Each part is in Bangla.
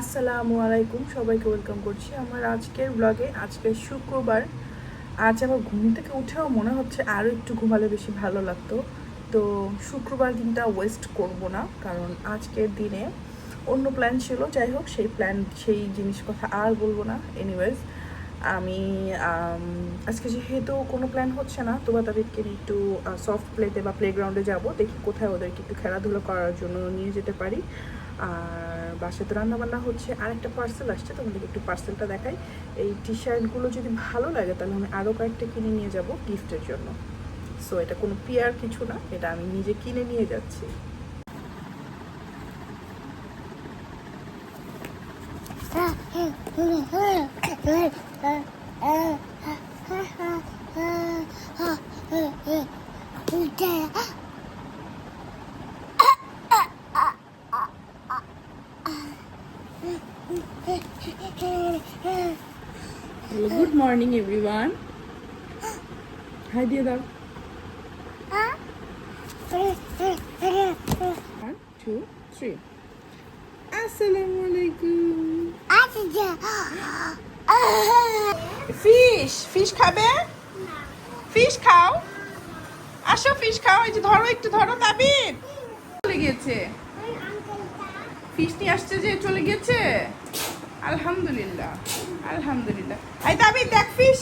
আসসালামু আলাইকুম, সবাইকে ওয়েলকাম করছি আমার আজকের ব্লগে আজকে শুক্রবার। আজ আমার ঘুম থেকে উঠেও মনে হচ্ছে আরও একটু ঘুমালে বেশি ভালো লাগতো। তো শুক্রবার দিনটা ওয়েস্ট করব না, কারণ আজকের দিনে অন্য প্ল্যান ছিল। যাই হোক, সেই প্ল্যান সেই জিনিস কথা আর বলব না। এনিওয়েজ আমি আজকে যেহেতু কোনো প্ল্যান হচ্ছে না, তো তাদেরকে একটু সফট প্লেতে বা প্লেগ্রাউন্ডে যাব। দেখি কোথায় ওদেরকে একটু খেলাধুলো করার জন্য নিয়ে যেতে পারি। আর বাসায় তো রান্নাবান্না হচ্ছে আর একটা পার্সেল আসছে, তোমাদেরকে একটু পার্সেলটা দেখাই। এই টি শার্টগুলো যদি ভালো লাগে, তাহলে আমি আরও কয়েকটা কিনে নিয়ে যাব গিফটের জন্য। সো এটা কোনো পিয়ার কিছু না, এটা আমি নিজে কিনে নিয়ে যাচ্ছি। গুড মর্নিং এভরিওয়ান হাই দিয়ে দাও ওয়ান টু থ্রি আসসালামু আলাইকুম ফিশ ফিশ খাবে? ফিশ খাও? আসো ফিশ খাও। এই যে ধরো, একটু ধরো, তাবিব। চলে গিয়েছে ফিশ নিয়ে আসছে যে, চলে গিয়েছে আলহামদুলিল্লাহ আলহামদুলিল্লাহ। এই তাবিব দেখ ফিশ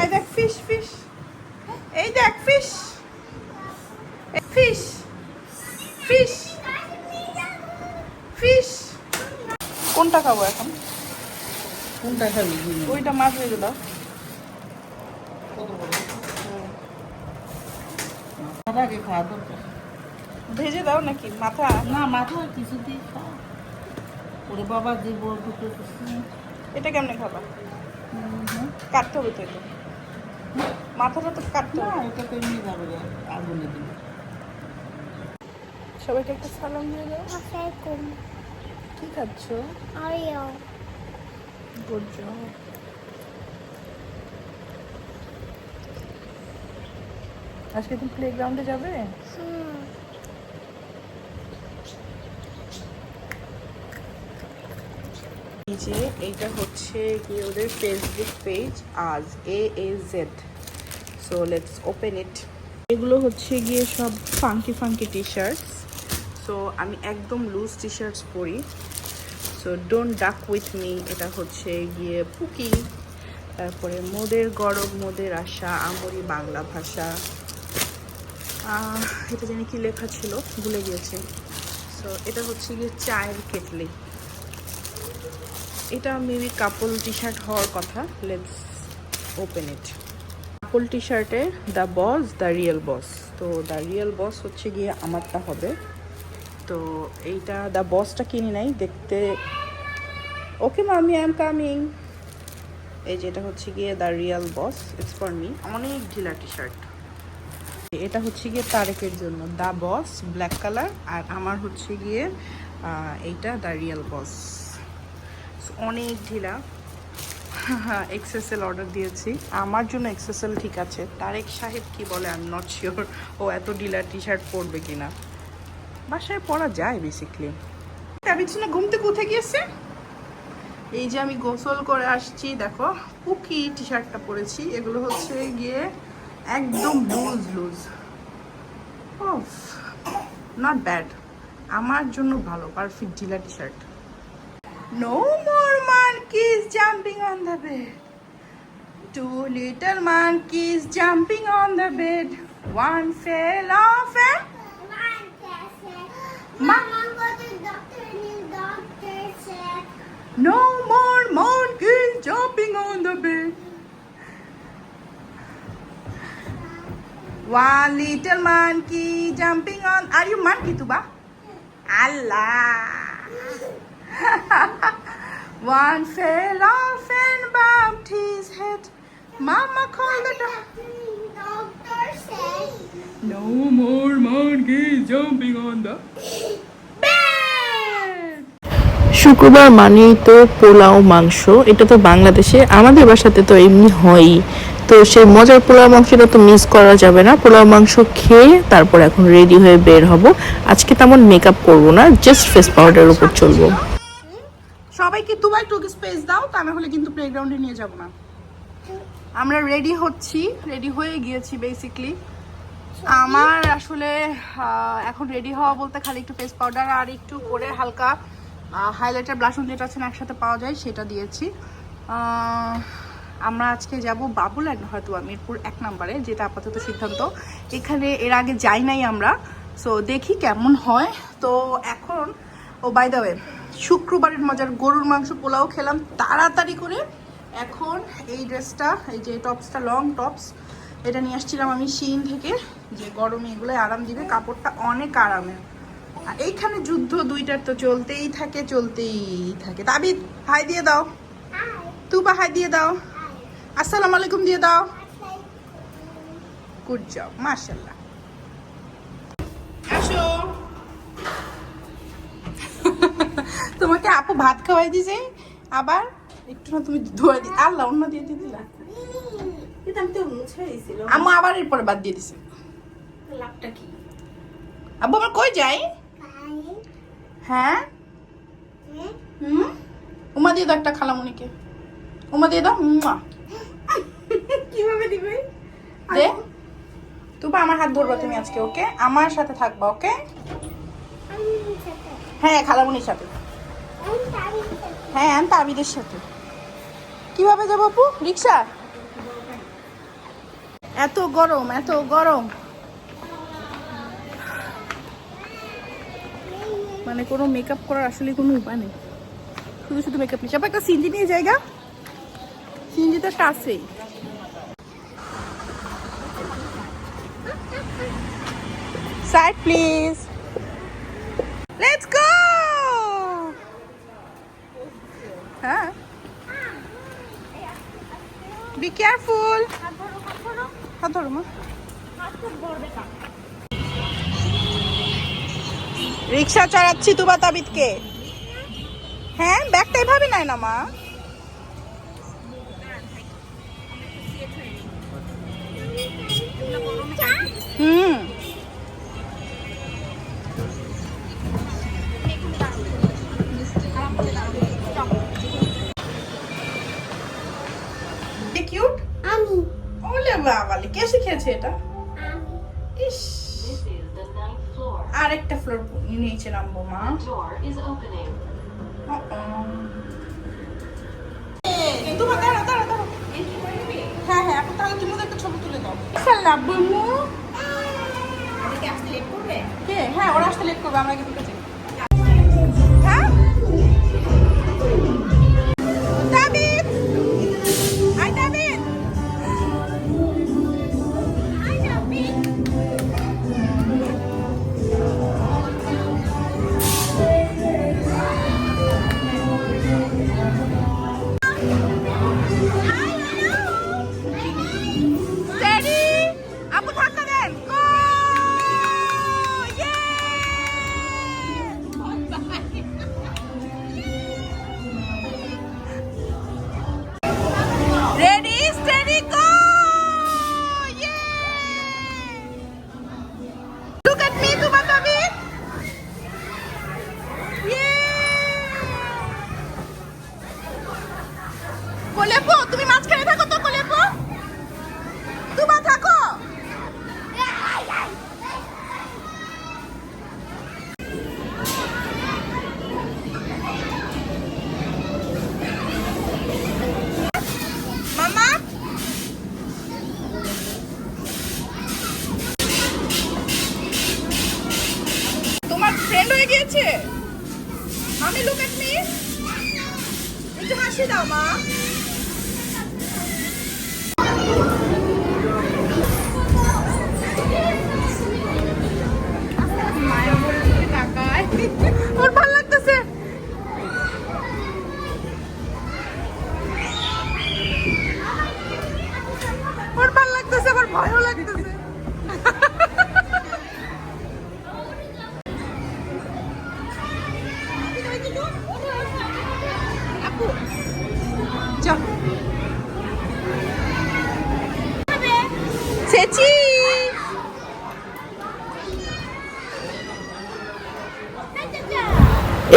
এই দেখ ফিশ ফিশ এই দেখ ফিশ ফিশ ফিশ ফিশ কোনটা খাব এখন? কোনটা খাবি? ওইটা মাছ ভেজে দাও। ভেজে দাও নাকি? মাথা? না মাথা কিছু দিয়ে খাও ওরে বাবা যে বড় টুকরো এটা কেমনে খাবা? কাটতে হবে তো এটা। মাথাটা তো কাটতে না হবে। এটা তো এমনি যাবে আগুনে দিলে। সবাইকে একটা সালাম দিয়ে দাও। Assalamualaikum. কি খাচ্ছ? Ayo. গুড জব আজকে তুমি প্লেগ্রাউন্ডে যাবে? Hmm. যে এইটা হচ্ছে কি ওদের ফেসবুক পেজ আজ A A Z so let's open it এগুলো হচ্ছে গিয়ে সব funky funky T shirts so আমি একদম লুজ টি শার্টস পরি। So don't duck with me এটা হচ্ছে গিয়ে পুকি, তারপরে মোদের গরব, মোদের আশা, আমরি বাংলা ভাষা। এটা জানি কি লেখা ছিল, ভুলে গিয়েছে। সো এটা হচ্ছে গিয়ে চায়ের কেটলি। এটা মেবি কাপল টি শার্ট হওয়ার কথা। Let's open it couple T শার্টে the boss the real boss তো দ্য রিয়েল বস হচ্ছে গিয়ে আমারটা হবে। তো এইটা দ্য বসটা কিনি নাই, দেখতে ওকে মামি আই এম কামিং এই যেটা হচ্ছে গিয়ে the real boss it's for me অনেক ঢিলা টি শার্ট এটা হচ্ছে গিয়ে তারেকের জন্য। দ্য বস ব্ল্যাক কালার আর আমার হচ্ছে গিয়ে এইটা দ্য রিয়েল বস অনেক ঢিলা। এক্সেসেল অর্ডার দিয়েছি। আমার জন্য এক্সেসেল ঠিক আছে। তারেক সাহেব কি বলে আই এম নট শিওর ও এত ঢিলা টি শার্ট পরবে কিনা। বাসায় পরা যায় বেসিকলি বিছানা ঘুম থেকে উঠে গিয়েছে? এই যে আমি গোসল করে আসছি, দেখো, পুকি টি শার্টটা পরেছি। এগুলো হচ্ছে গিয়ে একদম লুজ লুজ নট ব্যাড আমার জন্য ভালো পারফেক্ট ঢিলা T shirt No more monkeys jumping on the bed. Two little monkeys jumping on the bed. One fell off and Mama, go to doctor and the doctor said, no more monkeys jumping on the bed. One little monkey jumping on. Are you monkey, Tuba? Allah. One fell off and bumped his head. Mama called the doctor. No more monkeys jumping on the শুক্রবার মানেই তো পোলাও, মাংস। এটা তো বাংলাদেশে, আমাদের বাসাতে তো এমনি হয়ই। তো সেই মজার পোলাও, মাংসটা তো মিস করা যাবে না। পোলাও, মাংস খেয়ে তারপর এখন রেডি হয়ে বের হব। আজকে তেমন মেকআপ করব না জাস্ট ফেস পাউডারের উপর চলবো। সবাইকে দুবার টুক স্পেস দাও, তা না হলে কিন্তু প্লেগ্রাউন্ডে নিয়ে যাব না। আমরা রেডি হচ্ছি রেডি হয়ে গিয়েছি বেসিকলি আমার আসলে এখন রেডি হওয়া বলতে খালি একটু ফেস পাউডার আর একটু করে হালকা হাইলাইটার ব্লাশন যেটা আছে একসাথে পাওয়া যায়, সেটা দিয়েছি। আমরা আজকে যাব বাবুল্যান্ড হয়তো মিরপুর এক নম্বরে, যেটা আপাতত সিদ্ধান্ত। এখানে এর আগে যাই নাই আমরা সো দেখি কেমন হয়। তো এখন ও বাই দ্য ওয়ে শুক্রবারের মজার গরুর মাংস পোলাও খেলাম তাড়াতাড়ি করে। এখন এই ড্রেসটা এই যে টপসটা লং টপস এটা নিয়ে আসছিলাম আমি শিন থেকে যে গরমে এগুলো আরাম দিবে কাপড়টা অনেক আরামের আর এইখানে যুদ্ধ দুইটার তো চলতেই থাকে চলতেই থাকে। তাবিদ হাই দিয়ে দাও. তুবা হাই দিয়ে দাও. আসসালামু আলাইকুম দিয়ে দাও। গুড জব মাশাল্লাহ আসো তোমাকে আপু ভাত খাওয়াই দিছে আবার একটু না তুমি ধোয়া দি আল্লাহ অন্য দিয়ে দিয়ে দিলা। আম্মু আবার এরপরে বাদ দিয়ে দিছে। লাভটা কি? আব্বু আমার কই যাই হ্যাঁ? হুম? উমা দিয়ে দাও একটা খালামুনিকে। উমা দিয়ে দাও মুয়া। কীভাবে দিবে? দে। তুবা আমার হাত ধরবা তুমি আজকে ওকে? আমার সাথে থাকবা ওকে? হ্যাঁ খালামুনির সাথে. হ্যাঁ আনতে আবিদের সাথে। কীভাবে যাব আপু? রিক্সা? এত গরম এত গরম। মানে কোনো মেকআপ করার আসলে কোনো উপায় নেই। শুধু শুধু মেকআপ নিচ্ছে। আবার একটা সিনজি নিয়ে জায়গা সিনজি তো একটা আছেই। সাইড প্লিজ লেটস গো হ্যাঁ বি কেয়ারফুল হাত ধরো মা। রিক্সা চালাচ্ছি তুবা তাবিদকে হ্যাঁ ব্যাগটা এভাবে নেয় না মা। শিখেছে এটা? ইস. আরেকটা ফ্লোর নিচে নামবো মা। দাঁড়া দাঁড়া দাঁড়া হ্যাঁ হ্যাঁ এখন তাহলে তুমি একটা ছবি তুলে দাও। বুমু আসতে লেট করবে? হ্যাঁ ওরা আসতে লেট করবে আমরা কিন্তু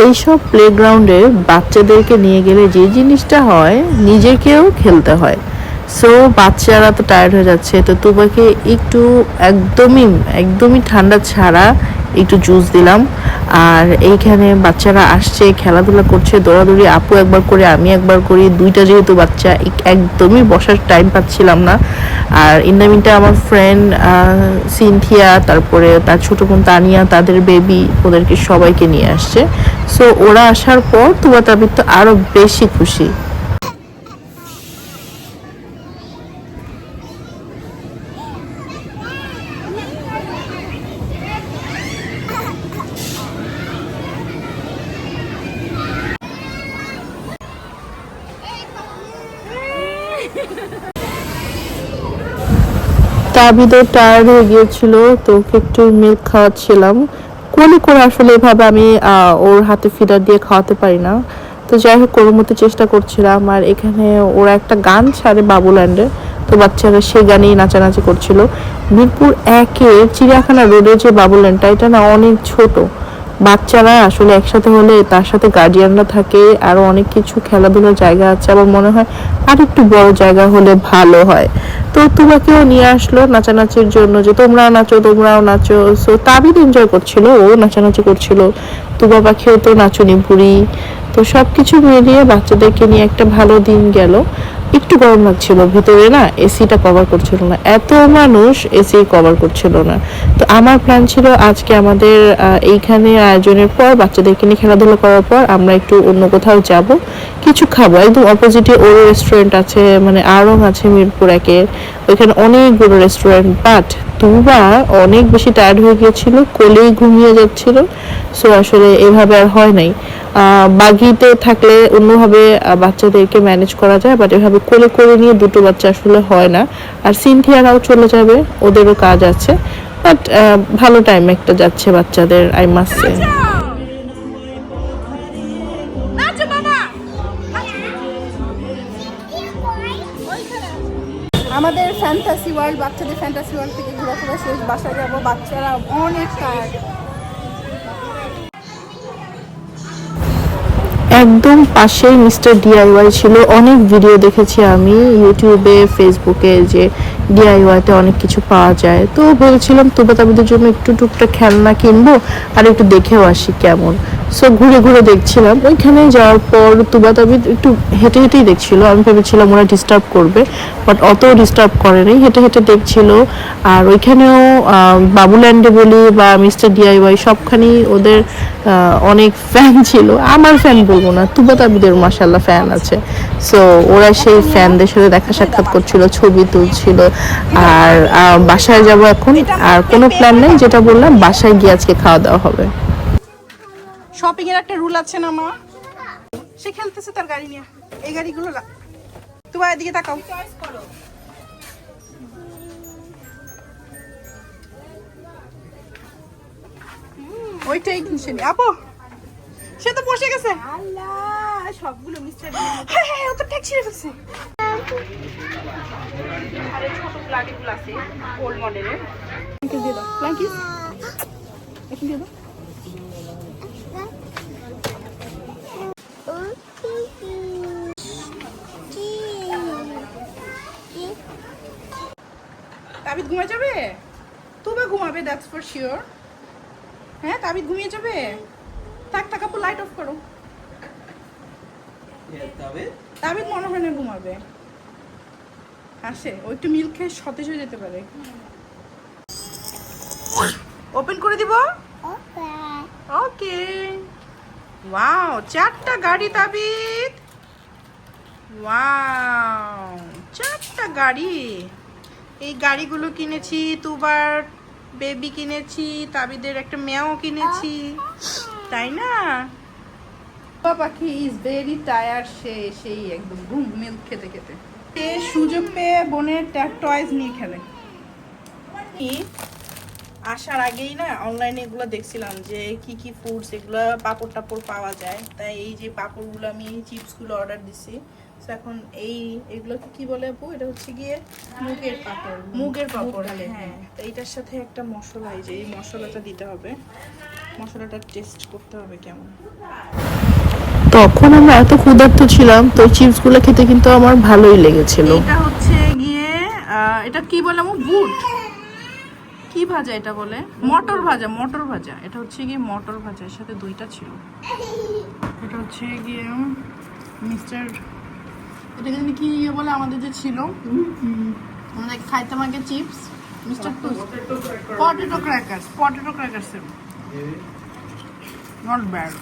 এইসব প্লেগ্রাউন্ডে বাচ্চাদেরকে নিয়ে গেলে যে জিনিসটা হয়, নিজেকেও খেলতে হয়। সো বাচ্চারা তো টায়ার্ড হয়ে যাচ্ছে। তো তোমাকে একটু একদমই একদমই ঠান্ডা ছাড়া একটু জুস দিলাম। আর এইখানে বাচ্চারা আসছে, খেলাধুলা করছে, দৌড়াদৌড়ি, আপু একবার করে, আমি একবার করি। দুইটা যেহেতু বাচ্চা একদমই বসার টাইম পাচ্ছিলাম না। আর ইন্দামিনটা আমার ফ্রেন্ড সিনথিয়া, তারপরে তার ছোটো বোন তানিয়া, তাদের বেবি ওদেরকে সবাইকে নিয়ে আসছে। সো ওরা আসার পর তুবা তাবির তো আরও বেশি খুশি। তাবিদও টায়ার্ড হয়ে গিয়েছিল, তো ওকে একটু মিল্ক খাওয়াচ্ছিলাম। কোলে করে আসলে এভাবে আমি ওর হাতে ফিডার দিয়ে খাওয়াতে পারি না। তো যাই হোক কোনো মতো চেষ্টা করছিলাম, আর এখানে ওরা একটা গান ছাড়ে বাবুল্যান্ডে, তো বাচ্চারা সেই গানেই নাচানাচি করছিল। মিরপুর একে চিড়িয়াখানা রোডের যে বাবুল্যান্ডটা, এটা না অনেক ছোট। বাচ্চারা আসলে একসাথে হলে তার সাথে গার্ডিয়ানরা থাকে, আরও অনেক কিছু খেলাধুলার জায়গা আছে। আমার মনে হয় আর একটু বড় জায়গা হলে ভালো হয়। তো তোমাকেও নিয়ে আসলো নাচানাচির জন্য যে তোমরাও নাচো তোমরাও নাচো। সো তাবিদ এনজয় করছিল, ও নাচানাচি করছিল। তুবা পাখিও তো নাচুনি বুড়ি। তো সবকিছু মিলিয়ে বাচ্চাদেরকে নিয়ে একটা ভালো দিন গেল। একটু গরম লাগছিল, ভিতরে না এসিটা কভার করছিল না। এত মানুষ এসি কভার করছিল না। তো আমার প্ল্যান ছিল আজকে আমাদের এইখানে আয়োজনের পর, বাচ্চাদেরকে নিয়ে খেলাধুলা করার পর আমরা একটু অন্য কোথাও যাব। কিছু খাব। একদম অপোজিটে ওর রেস্টুরেন্ট আছে মানে আরং আছে মিরপুর একে। ওইখানে অনেকগুলো রেস্টুরেন্ট বাট তুবা অনেক বেশি টায়ার্ড হয়ে গিয়েছিল, কোলেই ঘুমিয়ে যাচ্ছিল। সো আসলে এভাবে আর হয় নাই। বাগিতে থাকলে অন্যভাবে বাচ্চাদেরকে ম্যানেজ করা যায় বাট এভাবে কোলে করে নিয়ে দুটো বাচ্চা আসলে হয় না। আর সিনথিয়ারাও চলে যাবে, ওদেরও কাজ আছে। বাট ভালো টাইম একটা যাচ্ছে বাচ্চাদের আই মাস আমাদের ফ্যান্টাসি ওয়ার্ল্ড বাচ্চাদের ফ্যান্টাসি ওয়ার্ল্ড থেকে ঘোরাফেরা শেষ। বাসায় যাব, বাচ্চারা অনেক টায়ার্ড একদম পাশেই মিস্টার ডিআইওয়াই ছিল। অনেক ভিডিও দেখেছি আমি ইউটিউবে ফেসবুকে যে ডিআইওয়াইতে অনেক কিছু পাওয়া যায়। তো বলছিলাম, তুবা তাবিদের জন্য একটু টুকটাক খেলনা কিনবো আর একটু দেখেও আসি কেমন। সো ঘুরে ঘুরে দেখছিলাম। ওইখানে যাওয়ার পর তুবা তাবিদ একটু হেঁটে হেঁটেই দেখছিল। আমি ভেবেছিলাম ওরা ডিস্টার্ব করবে বাট অত ডিস্টার্ব করেনি। হেঁটে হেঁটে দেখছিল। আর ওইখানেও বাবুল্যান্ডে বলি বা মিস্টার ডিআইওয়াই সবখানেই ওদের অনেক ফ্যান ছিল। আমার ফ্যান বলব না, তুবা তাবিদের মাসাল্লাহ ফ্যান আছে। সো ওরা সেই ফ্যানদের সাথে দেখা সাক্ষাৎ করছিল, ছবি তুলছিল। আর বাসায় যাব এখন। আর কোনো প্ল্যান নেই, যেটা বললাম, বাসায় গিয়ে আজকে খাওয়া দাওয়া হবে। শপিং এর একটা রুল আছে না মা? সে খেলতেছে তার গাড়ি নিয়ে। এই গাড়িগুলো তোমার এদিকে তাকাও। ওইটাই কিনছে নি আপু সে তো বসে গেছে। আল্লাহ সবগুলো মিস্টার হ্যাঁ হ্যাঁ ও তো ছিঁড়ে ফেলছে। আরে ছোট প্লাগিগুলো আছে ওল্ড মডেলের দিয়ে দাও। প্লাঙ্কিস এখন দিয়ে দাও। ঘুমিয়ে যাবে? তুবা ঘুমাবে দ্যাটস ফর শিওর হ্যাঁ তাবিদ ঘুমিয়ে যাবে? থাক থাক আপু লাইট অফ করো। তাবিদ? মনে হয় না ঘুমাবে। আসে ও একটু মিল্ক খেয়ে সতেজ হয়ে যেতে পারে। ওপেন করে দিব? ওকে ওয়াও চারটা গাড়ি তাবিদ। ওয়াও চারটা গাড়ি। এই গাড়িগুলো কিনেছি তুবার বেবি কিনেছি তাবিদের একটা মেয়াও কিনেছি তাই না? বাবা পাখি ইজ ভেরি টায়ার্ড সে সেই একদম ঘুম মিল্ক খেতে খেতে। সে সুযোগ পেয়ে বোনের টয়েস নিয়ে খেলে। আসার আগেই না অনলাইনে এগুলো দেখছিলাম যে কি কি ফুডস এগুলো পাপড় টাপড় পাওয়া যায়। তাই এই যে পাপড়গুলো আমি চিপসগুলো অর্ডার দিছি। তো এখন এই এগুলোকে কি বলে আপু? এটা হচ্ছে গিয়ে মুগের পাপড় মুগের পাপড় হ্যাঁ। তো এইটার সাথে একটা মশলা এই যে এই মশলাটা দিতে হবে। মশলাটা টেস্ট করতে হবে কেমন। তখন আমরা এত ক্ষুধার্ত ছিলাম তো চিপসগুলো খেতে কিন্তু আমার ভালোই লেগেছিল। এটা হচ্ছে গিয়ে এটা কি বলে আমার বুট কি ভাজা এটা বলে? মটর ভাজা মটর ভাজা। এটা হচ্ছে গিয়ে মটর ভাজা এর সাথে দুইটা ছিল। এটা হচ্ছে গিয়ে মিস্টার এটা জানি কি ইয়ে বলে আমাদের যে ছিল? আমাদের খাইতাম আগে chips mister potato crackers potato crackers not bad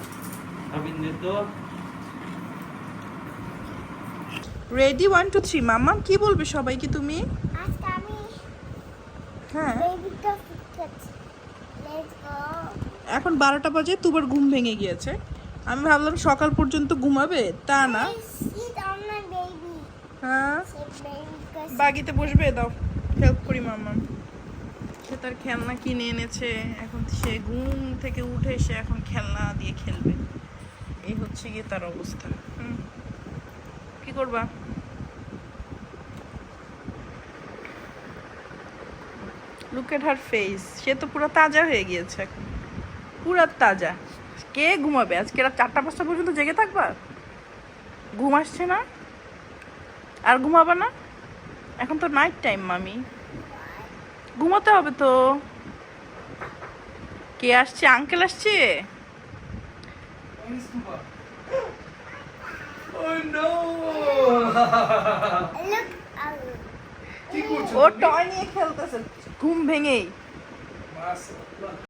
ready one two three মাম্মা কি বলবে সবাইকে তুমি? হ্যাঁ। এখন বারোটা বাজে তুবার ঘুম ভেঙে গিয়েছে। আমি ভাবলাম সকাল পর্যন্ত ঘুমাবে তা না। হ্যাঁ? বাগিতে বসবে, দাও। হেল্প করি মামা সে তার খেলনা কিনে এনেছে। এখন সে ঘুম থেকে উঠে সে এখন খেলনা দিয়ে খেলবে। এই হচ্ছে গিয়ে তার অবস্থা। হুম। কি করবা? লুক এট হার ফেস সে তো পুরো তাজা হয়ে গিয়েছে এখন। পুরো তাজা। কে ঘুমাবে? আজকে রাত চারটা পাঁচটা পর্যন্ত জেগে থাকবা? ঘুম আসছে না? আর ঘুমাবা না? এখন তো নাইট টাইম মামি। ঘুমাতে হবে তো। কে আসছে? আঙ্কেল আসছে? ও টয় নিয়ে খেলতেছে। ঘুম ভেঙেই।